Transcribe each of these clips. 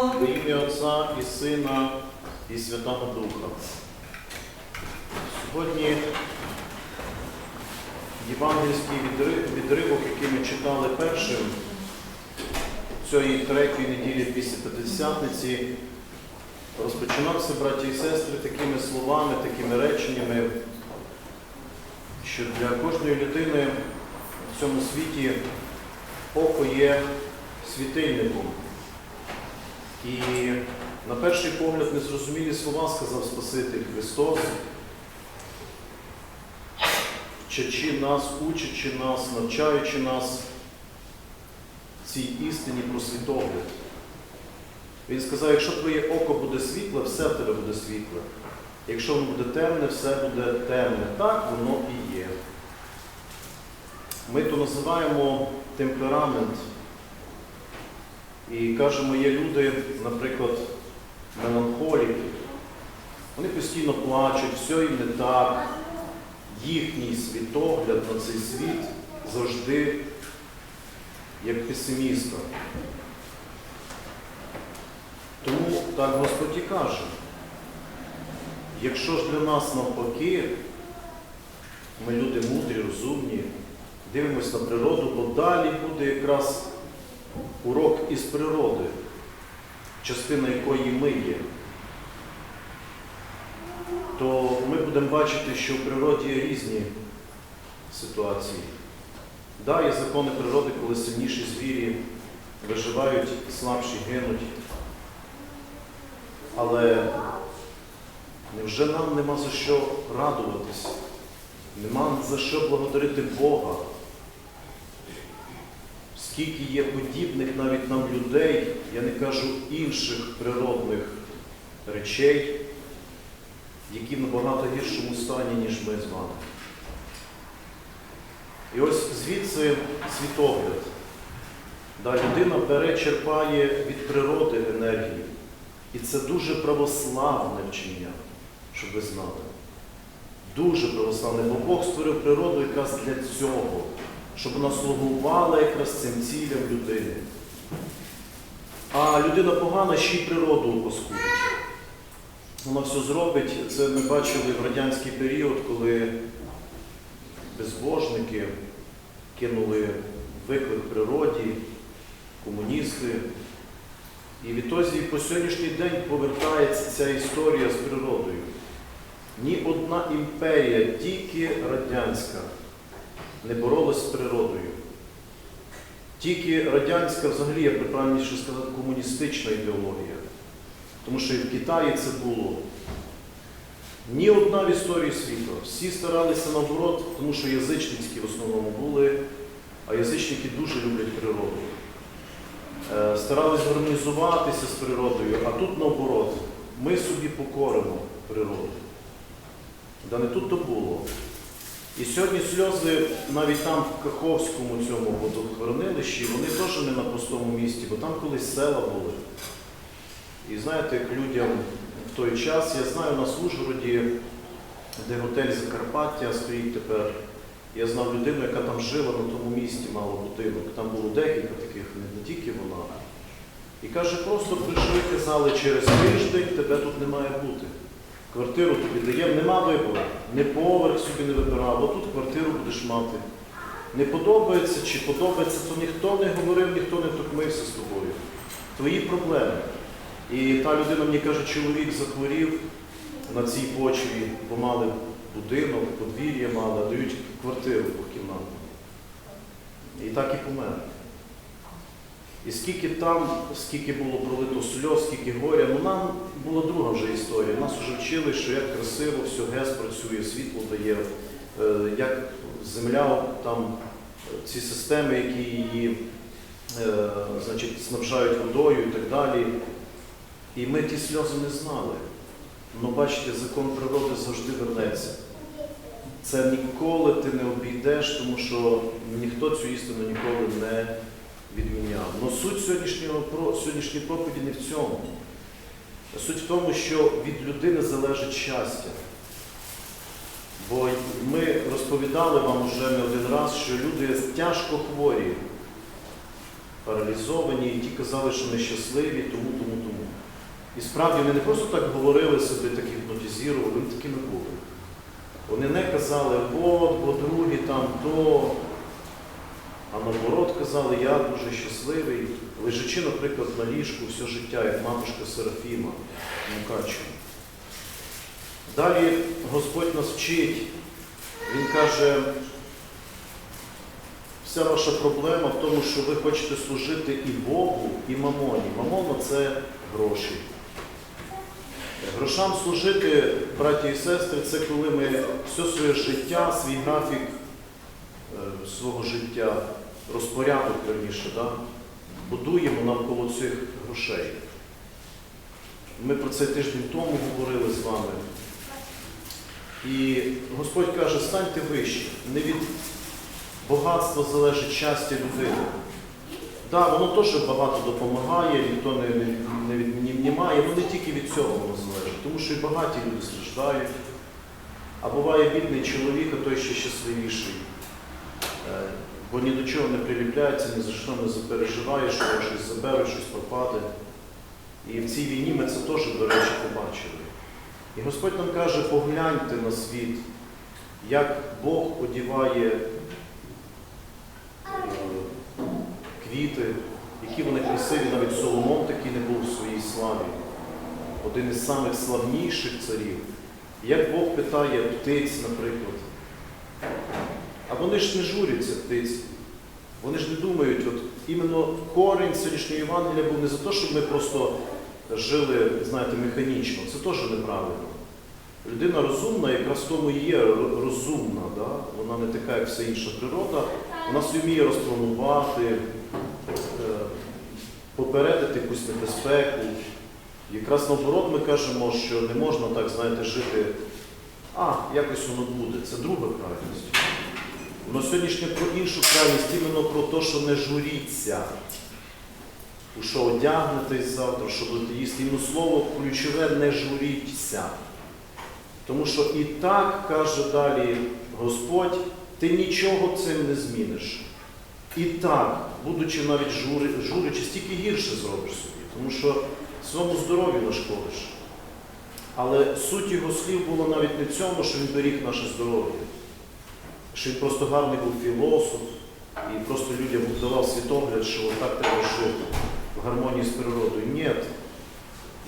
Во ім'я Отця і Сина і Святого Духа. Сьогодні євангельський відривок, який ми читали першим цієї третьої неділі після П'ятидесятниці, розпочинався, браті і сестри, такими словами, такими реченнями, що для кожної людини в цьому світі око є світильником. І на перший погляд незрозумілі слова сказав Спаситель Христос, вчачи нас, учачи нас, навчаючи нас цій істині про світогляд. Він сказав, якщо твоє око буде світле, все в тебе буде світле. Якщо воно буде темне, все буде темне. Так воно і є. Ми то називаємо темперамент. І кажемо, є люди, наприклад, меланхоліки. Вони постійно плачуть, все їм не так. Їхній світогляд на цей світ завжди як песиміста. Тому так Господь і каже, якщо ж для нас навпаки, ми люди мудрі, розумні, дивимося на природу, бо далі буде якраз урок із природи, частина якої ми є, то ми будемо бачити, що в природі є різні ситуації. Да, є закони природи, коли сильніші звірі виживають, слабші гинуть. Але невже нам нема за що радуватись? Нема за що благодарити Бога? Скільки є подібних навіть нам людей, я не кажу інших природних речей, які в набагато гіршому стані, ніж ми з вами. І ось звідси світогляд. Да, людина бере, черпає від природи енергію. І це дуже православне вчення, щоб ви знали. Дуже православне, бо Бог створив природу якраз для цього, щоб вона слугувала якраз цим цілям людини. А людина погана ще й природу оскудить. Вона все зробить. Це ми бачили в радянський період, коли безбожники кинули виклик природі, комуністи. І відтоді по сьогоднішній день повертається ця історія з природою. Ні одна імперія, тільки радянська, не боролась з природою. Тільки радянська, взагалі, я би правильніше сказати, комуністична ідеологія. Тому що і в Китаї це було. Ні одна в історії світу. Всі старалися наоборот, тому що язичницькі в основному були, а язичники дуже люблять природу. Е, Старались гармонізуватися з природою, а тут наоборот, ми собі покоримо природу. Да не тут то було. І сьогодні сльози навіть там в Каховському цьому водохоронилищі, вони теж не на пустому місці, бо там колись села були. І знаєте, як людям в той час, я знаю, у нас в Ужгороді, де готель Закарпаття стоїть тепер, я знав людину, яка там жила на тому місці, мала будинок. Там було декілька таких, не тільки вона. І каже, просто прийшли, казали, через тиждень тебе тут не має бути. Квартиру тобі даємо, нема вибору. Не поверх собі не вибирав, отут квартиру будеш мати. Не подобається чи подобається, то ніхто не говорив, ніхто не токмився з тобою. Твої проблеми. І та людина мені каже, чоловік захворів на цій почві, бо мали будинок, подвір'я мали, дають квартиру по двохкімнатну. І так і помер. І скільки там, скільки було пролито сльоз, скільки горя, ну нам була друга вже історія. Нас вже вчили, що як красиво все ГЕС працює, світло дає, е, як земля, там е, ці системи, які її е, значить, снабжають водою і так далі. І ми ті сльози не знали. Ну, бачите, закон природи завжди вернеться. Це ніколи ти не обійдеш, тому що ніхто цю істину ніколи не відміняв. Но суть сьогоднішнього, про- сьогоднішньої проповіді не в цьому. Суть в тому, що від людини залежить щастя. Бо ми розповідали вам вже не один раз, що люди тяжко хворі, паралізовані, і ті казали, що нещасливі, тому, тому, тому. І справді вони не просто так говорили собі, так гіпнотизували, вони такими були. Вони не казали, от, бо другі там то, казали, я дуже щасливий, лежачи, наприклад, на ліжку все життя, як матушка Серафіма Мукачева. Далі Господь нас вчить, Він каже, вся ваша проблема в тому, що ви хочете служити і Богу, і мамоні. Мамона це гроші. Грошам служити, браті і сестри, це коли ми все своє життя, свій графік е, свого життя, розпорядок верніше, да, будуємо навколо цих грошей. Ми про це тиждень тому говорили з вами. І Господь каже, станьте вище. Не від багатства залежить щастя людини. Так, воно теж багато допомагає, ніхто не, не, не віднімає, але не тільки від цього воно залежить, тому що і багаті люди страждають. А буває бідний чоловік, а той ще щасливіший. Бо ні до чого не приліпляється, ні за що не запереживає, що щось заберуть, щось пропаде. І в цій війні ми це теж, до речі, побачили. І Господь нам каже, погляньте на світ, як Бог одіває е, квіти, які вони красиві, навіть Соломон такий не був у своїй славі, один із самих славніших царів. Як Бог питає птиць, наприклад. А вони ж не журяться птиць. Вони ж не думають, от іменно корінь сьогоднішнього Євангелія був не за те, щоб ми просто жили, знаєте, механічно. Це теж неправильно. Людина розумна, якраз в тому і є розумна. Да? Вона не така, як вся інша природа. Вона вміє розпланувати, е, попередити якусь небезпеку. Якраз наоборот ми кажемо, що не можна так, знаєте, жити, а, якось воно буде. Це друга крайність. Воно сьогоднішнє про іншу крайність, іменно про те, що не журіться. У що одягнетесь завтра, що будете їсти. Іменно слово ключове не журіться. Тому що і так, каже далі Господь, ти нічого цим не зміниш. І так, будучи навіть жури, журячи, стільки гірше зробиш собі, тому що своєму здоров'ю нашкодиш. Але суть його слів було навіть не в цьому, що він беріг наше здоров'я, що він просто гарний був філософ і просто людям давав світогляд, що отак треба жити в гармонії з природою. Ні.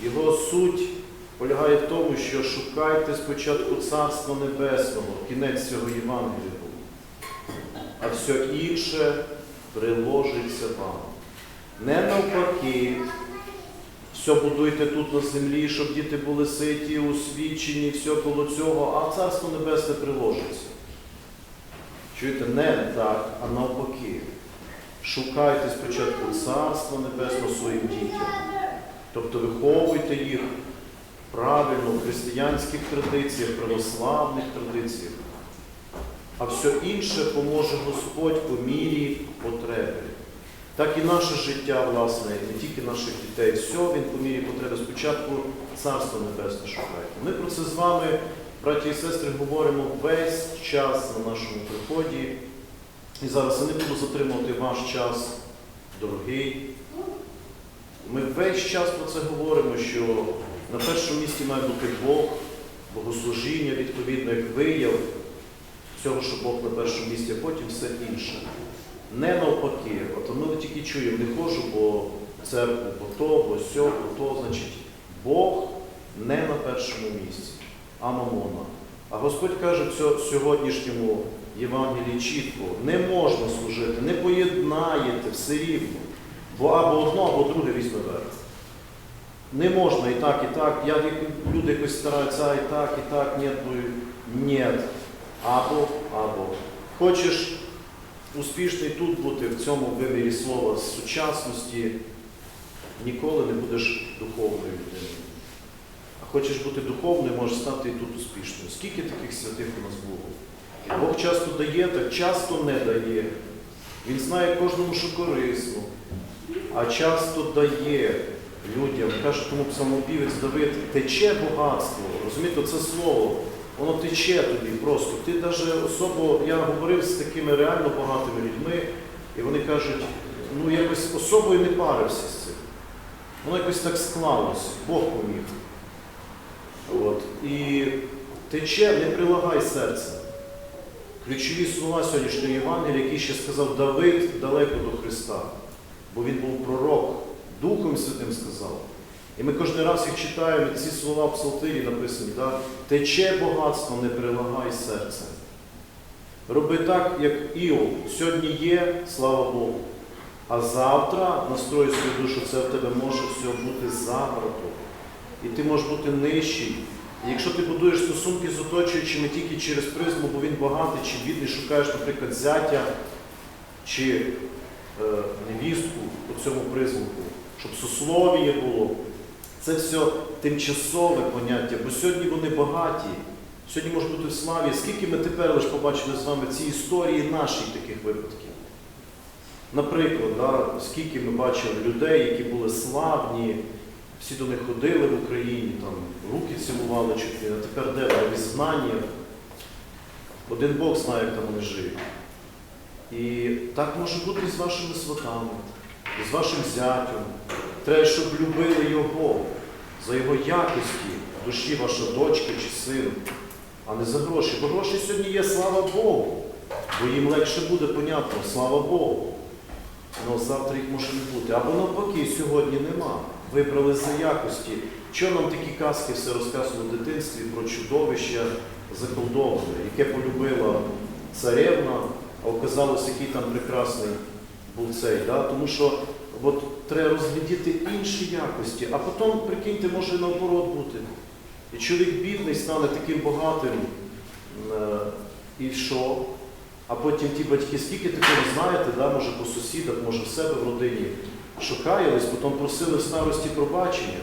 Його суть полягає в тому, що шукайте спочатку Царства Небесного, кінець цього Євангелія. А все інше приложиться вам. Не навпаки, все будуйте тут на землі, щоб діти були ситі, освічені, все коло цього, а Царство Небесне приложиться. Чуєте, не так, а навпаки. Шукайте спочатку Царство Небесного своїм дітям. Тобто виховуйте їх правильно в християнських традиціях, православних традиціях. А все інше поможе Господь по мірі потреби. Так і наше життя, власне, не тільки наших дітей, все він по мірі потреби. Спочатку Царство Небесне шукайте. Ми про це з вами, браті і сестри, говоримо весь час на нашому приході. І зараз я не буду затримувати ваш час, дорогий. Ми весь час про це говоримо, що на першому місці має бути Бог, богослужіння, відповідно, як вияв цього, що Бог на першому місці, а потім все інше. Не навпаки. От ми тільки чуємо, не хожу, бо церкву, бо то, бо сьо, бо то, значить, Бог не на першому місці, а. А Господь каже в сьогоднішньому Євангелії чітко, не можна служити, не поєднаєте все рівно. Бо або одно, або друге візьме верх. Не можна і так, і так. Я, люди якось стараються, а і так, і так, ні, ні. Або, або. Хочеш успішний тут бути в цьому вимірі слова сучасності, ніколи не будеш духовною людиною. Хочеш бути духовною, можеш стати і тут успішною. Скільки таких святих у нас було? Бог часто дає, так часто не дає. Він знає кожному, що корисно, а часто дає людям. Каже тому псалмопівець Давид, тече багатство. Розумієте, це слово, воно тече тобі просто. Ти навіть особо, я говорив з такими реально багатими людьми, і вони кажуть, ну якось особою не парився з цим. Воно якось так склалось, Бог поміг. От. І тече, не прилагай серце. Ключові слова сьогоднішньої Євангелія, які ще сказав Давид далеко до Христа, бо він був пророк, Духом Святим сказав. І ми кожен раз їх читаємо, ці слова в Псалтирі написані, да? тече багатство, не прилагай серце. Роби так, як Іов. Сьогодні є, слава Богу. А завтра настрой свою душу, це в тебе може все бути загородом. І ти можеш бути нижчий. І якщо ти будуєш стосунки з оточуючими тільки через призму, бо він багатий чи бідний, шукаєш, наприклад, зятя чи е, невістку по цьому призмку, щоб сословіє було, це все тимчасове поняття, бо сьогодні вони багаті, сьогодні можуть бути в славі. Скільки ми тепер лише побачили з вами ці історії наші таких випадків? Наприклад, да, скільки ми бачили людей, які були славні, всі до них ходили в Україні, там, руки цілували чуть не, а тепер де в ізгнанні. Один Бог знає, як там вони живуть. І так може бути і з вашими сватами, і з вашим зятем. Треба, щоб любили його за його якості в душі ваша дочка чи син, а не за гроші. Бо гроші сьогодні є, слава Богу. Бо їм легше буде, понятно, слава Богу. Ну, завтра їх може не бути. Або навпаки, сьогодні нема. Вибрали за якості. Чого нам такі казки все розказували в дитинстві про чудовище заколдоване, яке полюбила царевна, а оказалось, який там прекрасний був цей. Да? Тому що от, треба розглядіти інші якості, а потім, прикиньте, може наоборот бути. І чоловік бідний стане таким багатим. е, І що? А потім ті батьки, скільки такого знаєте, да, може по сусідах, може в себе в родині, що каялись, потім просили старості пробачення,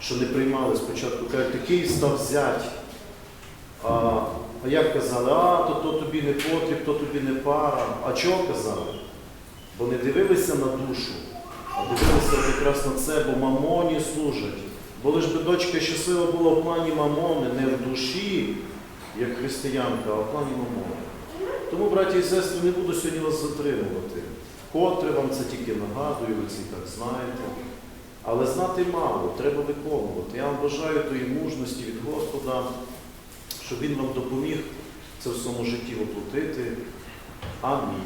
що не приймали спочатку, кажуть, такий став зять. А, а як казали, а то, то тобі не потріб, то тобі не пара. А чого казали? Бо не дивилися на душу, а дивилися якраз на це, бо мамоні служать. Бо лиш би дочка щаслива була в плані мамони, не в душі, як християнка, а в плані мамони. Тому, браті і сестри, не буду сьогодні вас затримувати. Вкотре вам це тільки нагадую, ви це і так знаєте. Але знати мало, треба виконувати. Я вам бажаю тої мужності від Господа, щоб Він вам допоміг це в своєму житті воплотити. Амінь.